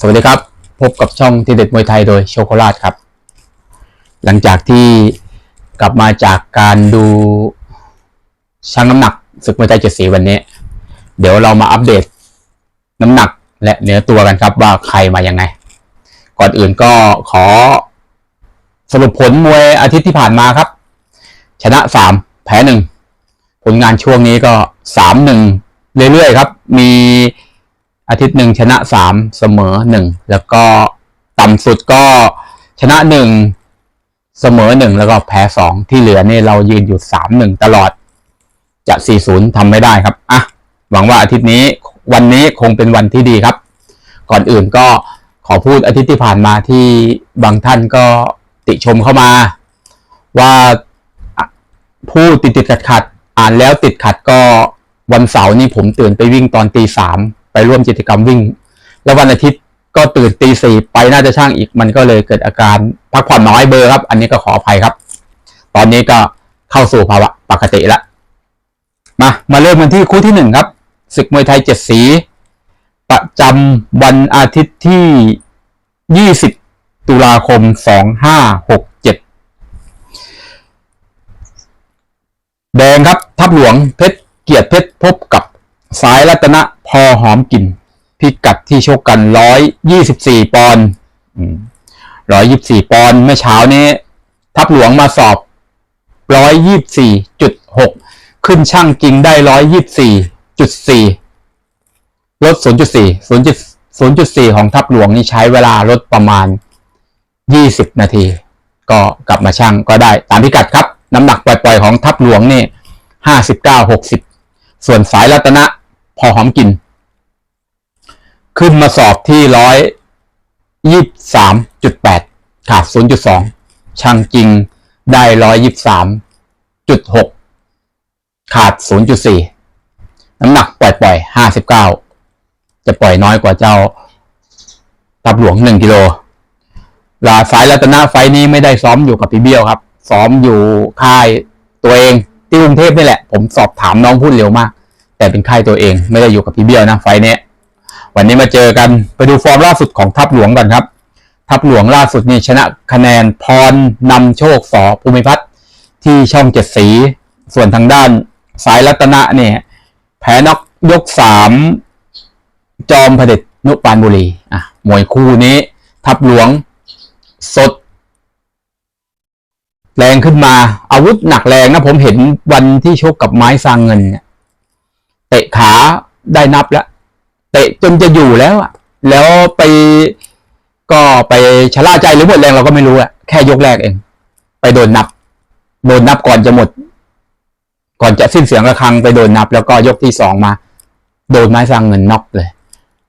สวัสดีครับ พบกับช่องที่เด็ดมวยไทยโดยโชโคลาตครับ หลังจากที่กลับมาจากการดูชั่งน้ำหนักศึกมวยไทยเจ็ดสีวันนี้ เดี๋ยวเรามาอัปเดตน้ำหนักและเนื้อตัวกันครับว่าใครมายังไง ก่อนอื่นก็ขอสรุปผลมวยอาทิตย์ที่ผ่านมาครับ ชนะสามแพ้หนึ่งผลงานช่วงนี้ก็สามหนึ่งเรื่อยๆครับ มี อาทิตย์หนึ่งชนะสามเสมอหนึ่งแล้วก็ต่ำสุดก็ชนะหนึ่งเสมอหนึ่งแล้วก็แพ้สองที่เหลือเนี่ยเรายืนอยู่สามหนึ่งตลอด จะสี่ศูนย์ทำไม่ได้ครับอะหวังว่าอาทิตย์นี้วันนี้คงเป็นวันที่ดีครับ ก่อนอื่นก็ขอพูดอาทิตย์ที่ผ่านมาที่บางท่านก็ติชมเข้ามา ว่าพูดติดติดขัดขัดอ่านแล้วติดขัดก็วันเสาร์นี่ผมตื่นไปวิ่งตอนตีสาม ไปร่วมกิจกรรมวิ่ง แล้ววันอาทิตย์ก็ตื่นตีสี่ไปน่าจะช่างอีก มันก็เลยเกิดอาการพักผ่อนน้อยเบอร์ครับ อันนี้ก็ขออภัยครับ ตอนนี้ก็เข้าสู่ภาวะปกติแล้วมามาเริ่มกันที่คู่ที่หนึ่งครับศึกมวยไทยเจ็ดสี ประจำวันอาทิตย์ที่ 20 ตุลาคม 2567 แดงครับ ทับหลวงเพชรเกียรติเพชรพบกับ สายรัตนะพอหอมกลิ่นพิกัดที่ชกกันร้อยยี่สิบสี่ปอนด์ร้อยยี่สิบสี่ปอนด์เมื่อเช้านี้ ทัพหลวงมาสอบร้อยยี่สี่จุดหกขึ้นช่างกิงได้ร้อยยี่สี่จุดสี่ลดศูนย์จุดสี่ศูนย์จุดศูนย์จุดสี่ของทัพหลวงนี่ใช้เวลาลดประมาณยี่สิบนาที ก็กลับมาช่างก็ได้ตามพิกัดครับ น้ำหนักปล่อยๆของทัพหลวงนี่ห้าสิบเก้าหกสิบส่วนสายรัตนะ พอหอมกลิ่น ขึ้นมาสอบที่ร้อยยี่สามจุดแปดขาดศูนย์จุดสองช่างจริงได้ร้อยยี่สามจุดหกขาดศูนย์จุดสี่น้ำหนักปล่อยๆห้าสิบเก้าจะปล่อยน้อยกว่าเจ้าทับหลวงหนึ่งกิโลลาสายรัตนะไฟนี้ไม่ได้ซ้อมอยู่กับพี่เบี้ยวครับ ซ้อมอยู่ค่ายตัวเองที่กรุงเทพนี่แหละ ผมสอบถามน้องพูดเร็วมาก แต่เป็นค่ายตัวเอง ไม่ได้อยู่กับพี่เบี้ยวนะไฟล์นี้วันนี้มาเจอกันไปดูฟอร์มล่าสุดของทัพหลวงก่อนครับ ทัพหลวงล่าสุดนี่ชนะคะแนนพรนำโชคสอภูมิพัฒน์ที่ช่องเจ็ดสี ส่วนทางด้านสายรัตนะเนี่ยแพ้นอกยกสามจอมเผด็จนุปานบุรีอะมวยคู่นี้ ทัพหลวงสด แรงขึ้นมาอาวุธหนักแรงนะผมเห็นวันที่ชกกับไม้ซางเงินเนี่ย เตะขาได้นับแล้วเตะจนจะอยู่แล้วอะแล้วไปก็ไปชะล่าใจหรือหมดแรงเราก็ไม่รู้อะแค่ยกแรกเอง ไปโดนนับ โดนนับก่อนจะหมด ก่อนจะสิ้นเสียงระฆังไปโดนนับ แล้วก็ยกที่สองมา โดนไม้สร้างเงินน็อกเลย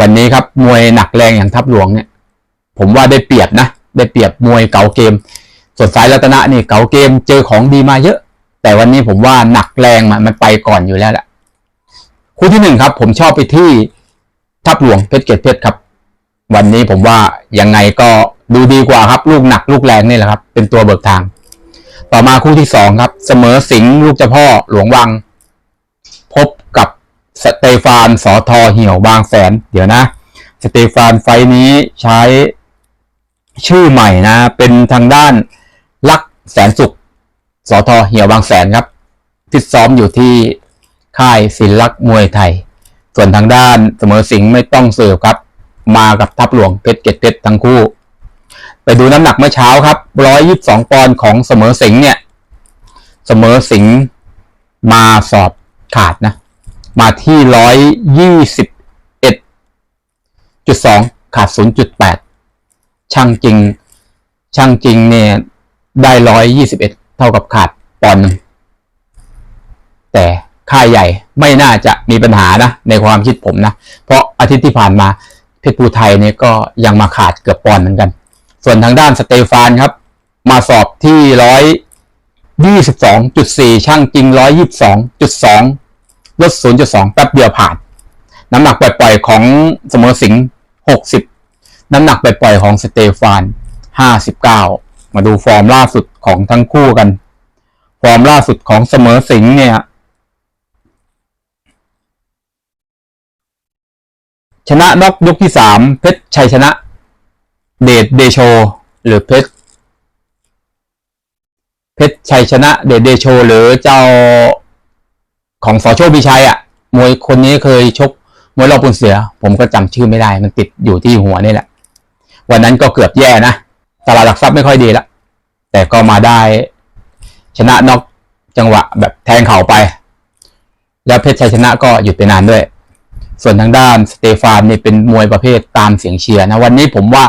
วันนี้ครับมวยหนักแรงอย่างทัพหลวงเนี่ย ผมว่าได้เปรียบนะได้เปรียบมวยเก่าเกมส่วนสายรัตนะนี่เก่าเกมเจอของดีมาเยอะ แต่วันนี้ผมว่าหนักแรงมันไปก่อนอยู่แล้วแหละ คู่ที่หนึ่งครับ ผมชอบไปที่ทับหลวงเพชรเกตเพชรครับ วันนี้ผมว่ายังไงก็ดูดีกว่าครับ ลูกหนักลูกแรงนี่แหละครับ เป็นตัวเบิกทาง ต่อมาคู่ที่สองครับ เสมอสิงห์ลูกเจ้าพ่อหลวงวัง พบกับสเตฟานสอทอเหี่ยวบางแสน เดี๋ยวนะ สเตฟานไฟนี้ใช้ชื่อใหม่นะ เป็นทางด้านลักแสนสุขสอทอเหี่ยวบางแสนครับฟิตซ้อมอยู่ที่ ค่ายศิลักษ์มวยไทย ส่วนทางด้านเสมอสิงห์ไม่ต้องเสิร์ฟครับ มากับทัพหลวงเพชรเกตเพชรทั้งคู่ ไปดูน้ำหนักเมื่อเช้าครับ122ปอนด์ของเสมอสิงห์เนี่ย เสมอสิงห์มาสอบขาดนะ มาที่121.2ขาด0.8ช่างจริง ช่างจริงเนี่ย ได้121เท่ากับขาดปอนด์หนึ่งแต่ ค่ายใหญ่ไม่น่าจะมีปัญหานะในความคิดผมนะ เพราะอาทิตย์ที่ผ่านมาเพชรภูไทยเนี่ยก็ยังมาขาดเกือบปอนด์เหมือนกัน ส่วนทางด้านสเตฟานครับ มาสอบที่ร้อยยี่สิบสองจุดสี่ช่างจริงร้อยยี่สิบสองจุดสองลดศูนย์จุดสองแป๊บเดียวผ่าน น้ำหนักปล่อยๆของเสมอสิงห์หกสิบน้ำหนักปล่อยๆของสเตฟานห้าสิบเก้ามาดูฟอร์มล่าสุดของทั้งคู่กัน ฟอร์มล่าสุดของเสมอสิงห์เนี่ย ชนะน็อกยกที่สามเพชรชัยชนะ เดชเดโช หรือเพชรเพชรชัยชนะเดชเดโช หรือเจ้าของสอโชคพิชัยอะมวยคนนี้เคยชกมวยรอบปุนเสือ ผมก็จำชื่อไม่ได้ มันติดอยู่ที่หัวนี่แหละ วันนั้นก็เกือบแย่นะตลาดหลักทรัพย์ไม่ค่อยดีละแต่ก็มาได้ชนะน็อกจังหวะแบบแทงเข่าไป แล้วเพชรชัยชนะก็หยุดไปนานด้วย ส่วนทางด้านสเตฟานเนี่ยเป็นมวยประเภทตามเสียงเชียร์นะ วันนี้ผมว่า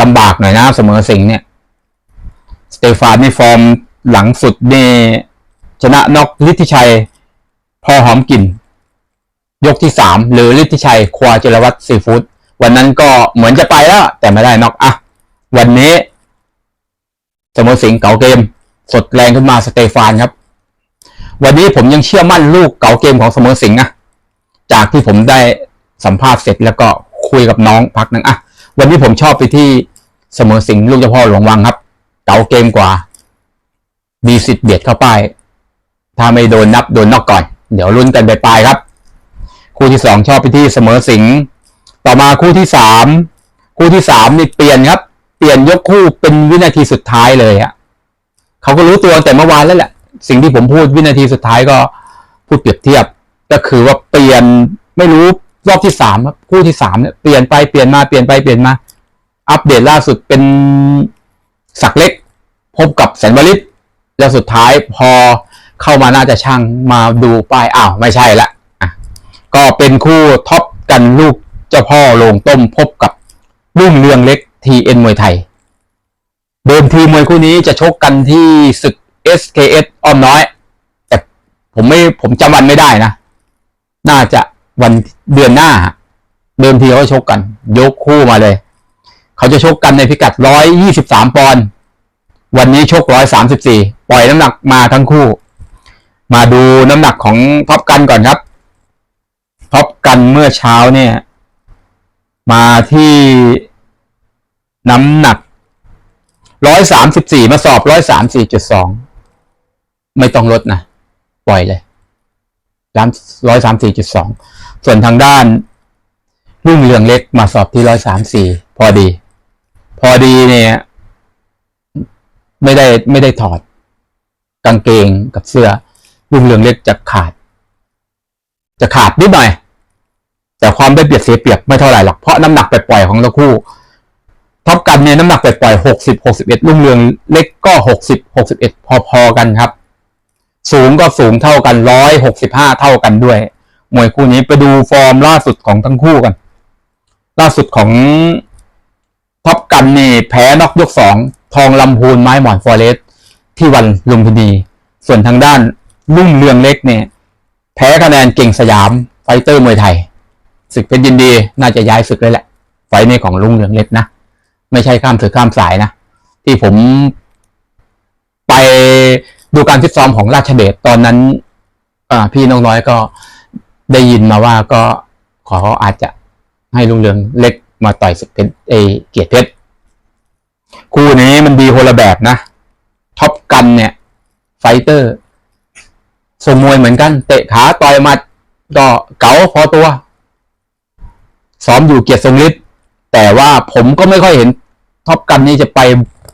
ลำบากหน่อยนะเสมอสิงเนี่ยสเตฟานนี่ฟอร์มหลังสุดนี่ชนะน็อกฤทธิชัย พอหอมกลิ่น ยกที่สามหรือฤทธิชัย ควาจิรวัตรซีฟู้ดวันนั้นก็เหมือนจะไปแล้ว แต่ไม่ได้นอกอะ วันนี้เสมอสิงเก่าเกม สดแรงขึ้นมาสเตฟานครับ วันนี้ผมยังเชื่อมั่นลูกเก่าเกมของเสมอสิงนะ จากที่ผมได้สัมภาษณ์เสร็จแล้วก็คุยกับน้องพักหนึงอะวันนี้ผมชอบไปที่เสมอสิงห์ลูกเจ้าพ่อหลวงวังครับเก่าเกมกว่า มีสิทธิ์เบียดเข้าไป ถ้าไม่โดนนับโดนนอกก่อน เดี๋ยวลุ้นกันไปปลายครับ คู่ที่สองชอบไปที่เสมอสิงห์ต่อมาคู่ที่สามคู่ที่สามนี่เปลี่ยนครับ เปลี่ยนยกคู่เป็นวินาทีสุดท้ายเลยอะเขาก็รู้ตัวแต่เมื่อวานแล้วแหละ สิ่งที่ผมพูดวินาทีสุดท้ายก็พูดเปรียบเทียบ ก็คือว่าเปลี่ยนไม่รู้รอบที่สามครับคู่ที่สามเนี่ยเปลี่ยนไปเปลี่ยนมาเปลี่ยนไปเปลี่ยนมา อัปเดตล่าสุดเป็นสักเล็ก พบกับแสนวลิตแล้วสุดท้ายพอเข้ามาน่าจะช่างมาดูป้ายอ้าวไม่ใช่ละอะก็เป็นคู่ท็อปกันลูกเจ้าพ่อโลงต้มพบกับรุ่งเรืองเล็กทีเอ็นมวยไทย เดิมทีมวยคู่นี้จะชกกันที่ศึก SKS อ้อมน้อย แต่ผมไม่ผมจำวันไม่ได้นะ น่าจะวันเดือนหน้า เดิมทีเขาชกกัน ยกคู่มาเลย เขาจะชกกันในพิกัด123ปอนด์วันนี้ชก134ปล่อยน้ำหนักมาทั้งคู่ มาดูน้ำหนักของท็อปกันก่อนครับท็อปกันเมื่อเช้าเนี่ย มาที่น้ำหนัก134มสิบสี่มาสอบ134.2ไม่ต้องลดนะ ปล่อยเลย ร้อยสามสี่จุดสองส่วนทางด้านรุ่งเรืองเล็กมาสอบที่ร้อยสามสี่พอดี พอดีเนี่ย ไม่ได้ไม่ได้ถอด กางเกงกับเสื้อ รุ่งเรืองเล็กจะขาด จะขาดนิดหน่อย แต่ความได้เปรียบเสียเปรียบไม่เท่าไหร่หรอกเพราะน้ำหนักไปปล่อยของทั้งคู่ท็อปกันเนี่ยน้ำหนักไปปล่อยหกสิบหกสิบเอ็ดรุ่งเรืองเล็กก็หกสิบหกสิบเอ็ดพอๆกันครับ สูงก็สูงเท่ากันร้อยหกสิบห้าเท่ากันด้วย มวยคู่นี้ไปดูฟอร์มล่าสุดของทั้งคู่กัน ล่าสุดของท็อปกันนี่แพ้นอกยกสองทองลำพูนไม้หมอนฟอเรสที่วันลุมพินีส่วนทางด้านรุ่งเรืองเล็กเนี่ย แพ้คะแนนเก่งสยามไฟเตอร์มวยไทยศึกเพชรยินดีน่าจะย้ายศึกเลยแหละ ไฟล์นี้ของรุ่งเรืองเล็กนะไม่ใช่ข้ามถือข้ามสายนะที่ผมไป ดูการฟิตซ้อมของราชเดชตอนนั้นพี่น้องน้อยก็ได้ยินมาว่าก็ขออาจจะให้ลุงเรืองเล็กมาต่อยศึกเพชรเอเกียรติเพชรคู่นี้มันดีคนละแบบนะท็อปกันเนี่ย ไฟเตอร์สมวยเหมือนกัน เตะขาต่อยมัดก็เก๋าพอตัวซ้อมอยู่เกียรติทรงฤทธิ์แต่ว่าผมก็ไม่ค่อยเห็นท็อปกันนี่จะไป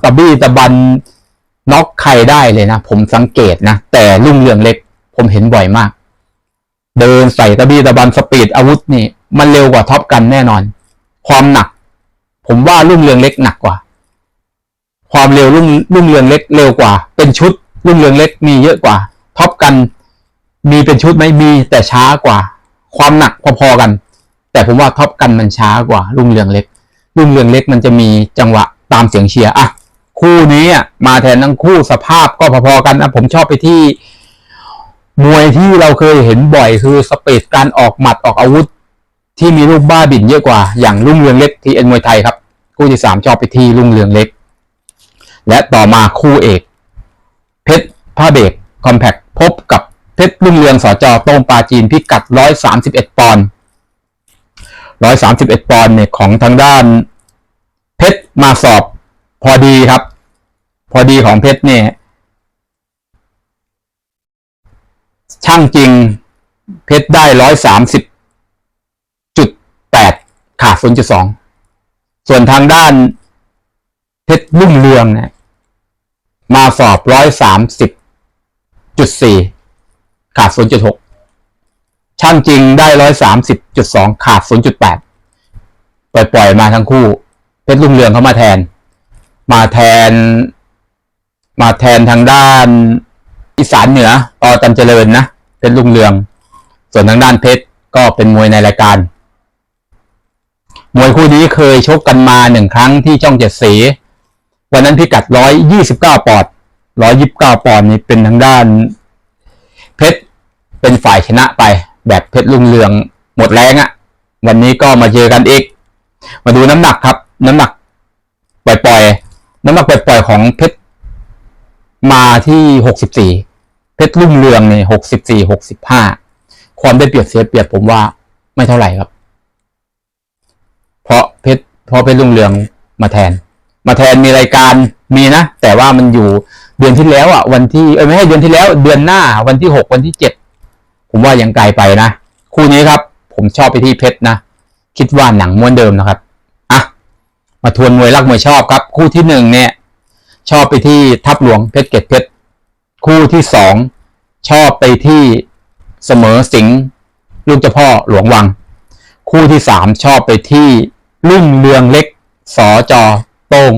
ตะบี้ตะบัน น็อกใครได้เลยนะ ผมสังเกตนะ แต่รุ่งเรืองเล็ก ผมเห็นบ่อยมาก เดินใส่ตะบี้ตะบันสปีดอาวุธนี่ มันเร็วกว่าท็อปกันแน่นอน ความหนัก ผมว่ารุ่งเรืองเล็กหนักกว่า ความเร็วรุ่งรุ่งเรืองเล็กเร็วกว่า เป็นชุดรุ่งเรืองเล็กมีเยอะกว่าท็อปกันมีเป็นชุดไหมมีแต่ช้ากว่า ความหนักพอๆกัน แต่ผมว่าท็อปกันมันช้ากว่ารุ่งเรืองเล็กรุ่งเรืองเล็กมันจะมีจังหวะตามเสียงเชียร์อะ คู่นี้อะมาแทนทั้งคู่สภาพก็พอๆกันนะผมชอบไปที่มวยที่เราเคยเห็นบ่อยคือสเปซการออกหมัดออกอาวุธ ที่มีลูกบ้าบินเยอะกว่า อย่างรุ่งเรืองเล็กทีเอ็นมวยไทยครับ คู่ที่สามชอบไปที่รุ่งเรืองเล็ก และต่อมาคู่เอก เพชรผ้าเบกคอมแพคพบกับเพชรรุ่งเรืองสอจอต้งปลาจีนพิกัด131ปอนด์131ปอนด์เนี่ยของทางด้าน เพชรมาสอบพอดีครับ พอดีของเพชรเนี่ยช่างจริง เพชรได้ร้อยสามสิบจุดแปดขาดศูนย์จุดสองส่วนทางด้านเพชรรุ่งเรืองเนี่ยมาสอบร้อยสามสิบจุดสี่ขาดศูนย์จุดหกช่างจริงได้ร้อยสามสิบจุดสองขาดศูนย์จุดแปดปล่อย ๆ มาทั้งคู่ เพชรรุ่งเรืองเขามาแทน มาแทน มาแทนทางด้านอีสานเหนือต่อตันเจริญนะเพชรรุ่งเรือง ส่วนทางด้านเพชรก็เป็นมวยในรายการ มวยคู่นี้เคยชกกันมาหนึ่งครั้งที่ช่องเจ็ดสี วันนั้นพิกัดร้อยยี่สิบเก้าปอนด์ร้อยยิบเก้าปอนด์นี่เป็นทางด้าน เพชรเป็นฝ่ายชนะไป แบบเพชรลุงเรืองหมดแรงอะ่ะ วันนี้ก็มาเจอกันอีก มาดูน้ำหนักครับ น้ำหนักปล่อยๆ น้ำหนักปล่อยๆของเพชร มาที่หกสิบสี่เพชรรุ่งเรืองเนี่ยหกสิบสี่หกสิบห้าความได้เปรียบเสียเปรียบผมว่าไม่เท่าไหร่ครับ เพราะเพชรเพราะเพชรรุ่งเรืองมาแทน มาแทนมีรายการมีนะ แต่ว่ามันอยู่เดือนที่แล้วอะวันที่เออไม่ใช่เดือนที่แล้ว เดือนหน้าวันที่หกวันที่เจ็ดผมว่ายังไกลไปนะคู่นี้ครับ ผมชอบไปที่เพชรนะคิดว่าหนังม้วนเดิมนะครับอะมาทวนมวยรักมวยชอบครับ คู่ที่หนึ่งเนี่ย ชอบไปที่ทับหลวงเพชรเกตเพชรคู่ที่สองชอบไปที่เสมอสิงห์ลูกเจ้าพ่อหลวงวัง คู่ที่สามชอบไปที่รุ่งเรืองเล็กสอจอโต้ง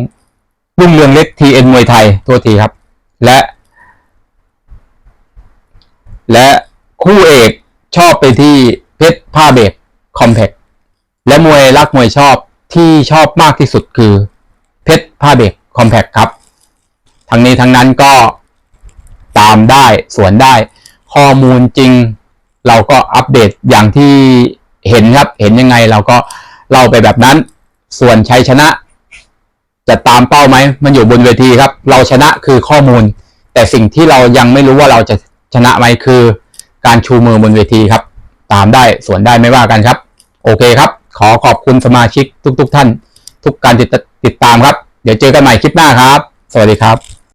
รุ่งเรืองเล็กทีเอ็นมวยไทยตัวทีครับ และ และคู่เอกชอบไปที่เพชรผ้าเบรกคอมเพกและมวยรักมวยชอบที่ชอบมากที่สุดคือเพชรผ้าเบรกคอมเพกครับ ทั้งนี้ทั้งนั้นก็ตามได้สวนได้ ข้อมูลจริง เราก็อัปเดตอย่างที่เห็นครับ เห็นยังไงเราก็เล่าไปแบบนั้น ส่วนชัยชนะ จะตามเป้าไหม มันอยู่บนเวทีครับ เราชนะคือข้อมูล แต่สิ่งที่เรายังไม่รู้ว่าเราจะชนะไหมคือ การชูมือบนเวทีครับ ตามได้ส่วนได้ไม่ว่ากันครับ โอเคครับ ขอขอบคุณสมาชิกทุก ๆ ท่าน ทุกการติดติดตามครับ เดี๋ยวเจอกันใหม่คลิปหน้าครับ สวัสดีครับ